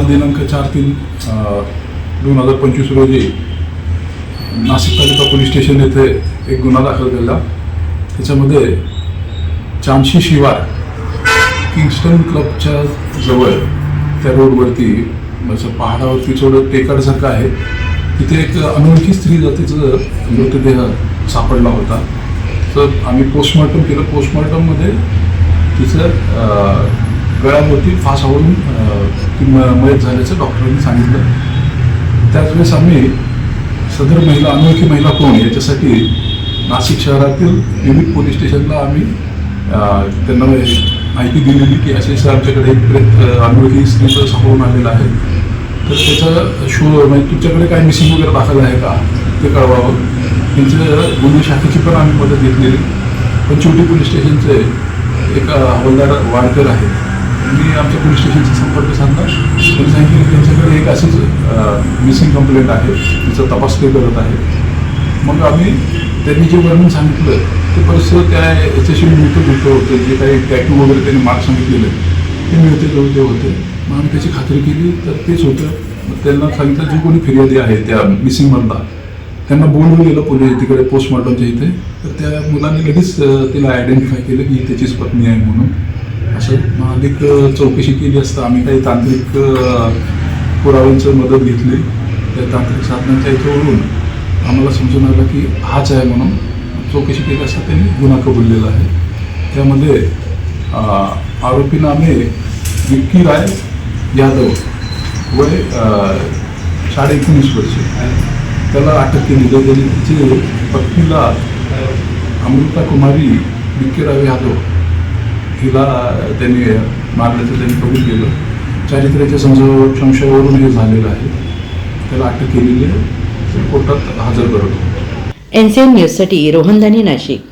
काल दिनांक चार तीन दोन हजार पंचवीस रोजी नाशिक तालुका पोलीस स्टेशन येथे एक गुन्हा दाखल केला. त्याच्यामध्ये चांशी शिवार किंगस्टन क्लबच्या जवळ त्या रोडवरती म्हणजे पहाडावरती थोडं टेकाडसारखं आहे. तिथे एक अनोळखी स्त्री जातीचं मृतदेह सापडला होता. तर आम्ही पोस्टमॉर्टम केलं. पोस्टमॉर्टममध्ये तिचं गळ्यावरती फास आवडून ती मयत झाल्याचं डॉक्टरांनी सांगितलं. त्याचवेळेस आम्ही सदर महिला अनोळखी महिला कोण याच्यासाठी नाशिक शहरातील विविध पोलीस स्टेशनला आम्ही त्यांना माहिती दिलेली की असे आमच्याकडे एक प्रेत अनोळखी स्त्रीचं सापडून आलेलं आहे. तर त्याचा शो म्हणजे तुमच्याकडे काय मिसिंग वगैरे दाखल आहे का ते कळवावं. त्यांचं गुन्हे शाखेची पण आम्ही मदत घेतलेली. पंचवटी पोलीस स्टेशनचे एक हवालदार वाडकर आहे मी आमच्या पोलीस स्टेशनचा संपर्क साधला त्यांनी सांगितलं की त्यांच्याकडे एक अशीच मिसिंग कंप्लेंट आहे. तिचा तपास ते करत आहे. मग आम्ही त्यांनी जे वर्णन सांगितलं ते परस्पर त्या याच्याशी मिळतं जुळतं होतं. जे काही टॅटू वगैरे त्यांनी मार्क सांगितलेले ते मिळते जुळते होते. मग आम्ही त्याची खात्री केली तर तेच होतं. मग त्यांना सांगितलं जे कोणी फिर्यादी आहे त्या मिसिंगमधला त्यांना बोलवून गेलं पोलीस तिकडे पोस्टमॉर्टमच्या इथे. तर त्या मुलांनी लगेच तिला आयडेंटिफाय केलं की ही त्याचीच पत्नी आहे म्हणून. तांत्रिक चौकशी केली असता आम्ही काही तांत्रिक पुराव्यांची मदत घेतली. त्या तांत्रिक साधनांच्या याच्यावरून आम्हाला समजून आलं की हाच आहे म्हणून चौकशी केली असता त्यांनी गुन्हा कबुललेला आहे. त्यामध्ये आरोपी नामे विक्की राय यादव वय साडे एकोणीस वर्ष. त्याला अटक केली. त्याने तिचे पत्नीला अमृता कुमारी विक्की राय यादव. हिला त्यांनी मारल्याचं त्यांनी कबूल केलं चारित्र्याच्या संशय संशयावरून हे झालेलं आहे. त्याला अटक केलेली आहे. कोर्टात हजर करत एन सी एन न्यूजसाठी रोहनदानी नाशिक.